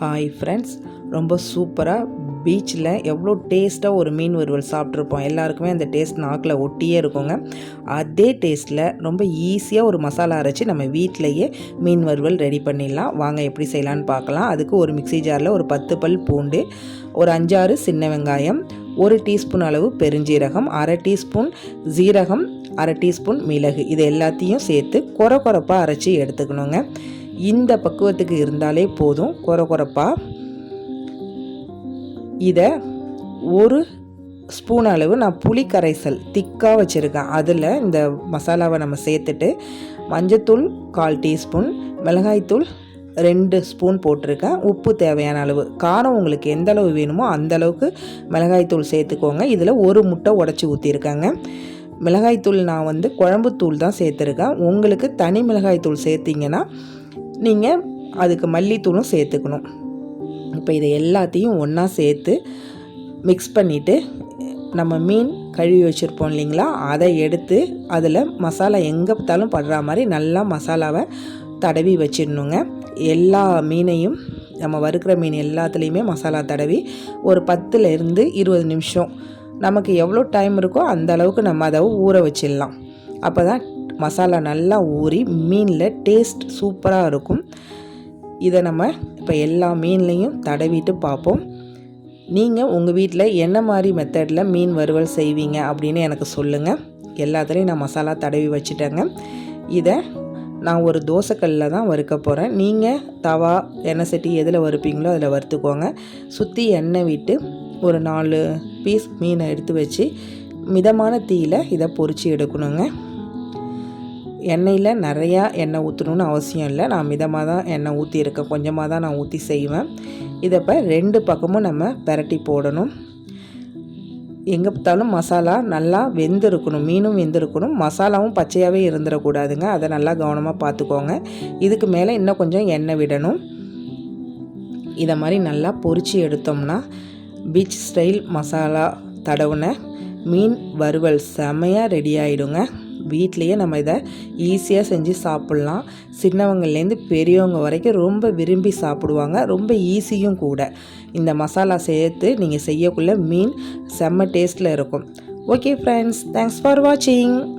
Hi friends ரொம்ப சூப்பராக பீச்சில் எவ்வளோ டேஸ்ட்டாக ஒரு மீன் வறுவல் சாப்பிட்ருப்போம் எல்லாருக்குமே அந்த டேஸ்ட் நாக்கில் ஒட்டியே இருக்குங்க. அதே டேஸ்ட்டில் ரொம்ப ஈஸியாக ஒரு மசாலா அரைச்சி நம்ம வீட்டிலையே மீன் வறுவல் ரெடி பண்ணிடலாம். வாங்க எப்படி செய்யலான்னு பார்க்கலாம். அதுக்கு ஒரு மிக்ஸி ஜாரில் ஒரு பத்து பல் பூண்டு ஒரு அஞ்சாறு சின்ன வெங்காயம் ஒரு டீஸ்பூன் அளவு பெருஞ்சீரகம் அரை டீஸ்பூன் ஜீரகம் அரை டீஸ்பூன் மிளகு. இது எல்லாத்தையும் சேர்த்து கொர கொரப்பாக அரைச்சி எடுத்துக்கணுங்க. இந்த பக்குவத்துக்கு இருந்தாலே போதும். கொர கொரப்பாக இதை ஒரு ஸ்பூன் அளவு நான் புளி கரைசல் திக்காக வச்சுருக்கேன். அதில் இந்த மசாலாவை நம்ம சேர்த்துட்டு மஞ்சத்தூள் கால் டீஸ்பூன் மிளகாய்த்தூள் ரெண்டு ஸ்பூன் போட்டிருக்கேன். உப்பு தேவையான அளவு. காரம் உங்களுக்கு எந்த அளவு வேணுமோ அந்த அளவுக்கு மிளகாய்த்தூள் சேர்த்துக்கோங்க. இதில் ஒரு முட்டை உடச்சி ஊற்றிருக்காங்க மிளகாய்த்தூள் நான் வந்து குழம்புத்தூள் தான் சேர்த்துருக்கேன். உங்களுக்கு தனி மிளகாய்த்தூள் சேர்த்திங்கன்னா நீங்கள் அதுக்கு மல்லித்தூளும் சேர்த்துக்கணும். இப்போ இதை எல்லாத்தையும் ஒன்றா சேர்த்து மிக்ஸ் பண்ணிவிட்டு நம்ம மீன் கழுவி வச்சுருப்போம் இல்லைங்களா? அதை எடுத்து அதில் மசாலா எங்கே பார்த்தாலும் படுற மாதிரி நல்லா மசாலாவை தடவி வச்சிடணுங்க. எல்லா மீனையும் நம்ம வறுக்கிற மீன் எல்லாத்துலேயுமே மசாலா தடவி ஒரு பத்துலேருந்து இருபது நிமிஷம். நமக்கு எவ்வளோ டைம் இருக்கோ அந்த அளவுக்கு நம்ம அதை ஊற வச்சிடலாம். அப்போ தான் மசாலா நல்லா ஊறி மீனில் டேஸ்ட் சூப்பராக இருக்கும். இதை நம்ம இப்போ எல்லா மீன்லேயும் தடவிட்டு பார்ப்போம் நீங்கள் உங்கள் வீட்டில் என்ன மாதிரி மெத்தடில் மீன் வறுவல் செய்வீங்க அப்படின்னு எனக்கு சொல்லுங்கள் எல்லாத்துலேயும் நான் மசாலா தடவி வச்சுட்டேங்க. இதை நான் ஒரு தோசைக்கல்லில் தான் வறுக்க போகிறேன் நீங்கள் தவா எண்ணெய் சட்டி எதில் வறுப்பீங்களோ அதில் வறுத்துக்கோங்க. சுற்றி எண்ணெய் விட்டு ஒரு நாலு பீஸ் மீனை எடுத்து வச்சு மிதமான தீயில் இதை பொறிச்சு எடுக்கணுங்க. எண்ணெயில் நிறையா எண்ணெய் ஊற்றணுன்னு அவசியம் இல்லை. நான் மிதமாக தான் எண்ணெய் ஊற்றியிருக்கேன் கொஞ்சமாக தான் நான் ஊற்றி செய்வேன். இதை இப்போ ரெண்டு பக்கமும் நம்ம பரட்டி போடணும். எங்கே பார்த்தாலும் மசாலா நல்லா வெந்திருக்கணும் மீனும் வெந்திருக்கணும். மசாலாவும் பச்சையாகவே இருந்துடக்கூடாதுங்க அதை நல்லா கவனமாக பார்த்துக்கோங்க. இதுக்கு மேலே இன்னும் கொஞ்சம் எண்ணெய் விடணும். இதை மாதிரி நல்லா பொரித்து எடுத்தோம்னா பீச் ஸ்டைல் மசாலா தடவுன மீன் வறுவல் செமையாக ரெடி ஆகிடுங்க வீட்லேயே நம்ம இதை ஈஸியாக செஞ்சு சாப்பிட்லாம். சின்னவங்கள்லேருந்து பெரியவங்க வரைக்கும் ரொம்ப விரும்பி சாப்பிடுவாங்க. ரொம்ப ஈஸியும் கூட. இந்த மசாலா சேர்த்து நீங்கள் செய்யக்குள்ள மீன் செம்ம டேஸ்ட்டில் இருக்கும். ஓகே ஃப்ரெண்ட்ஸ் தேங்க்ஸ் ஃபார் வாட்சிங்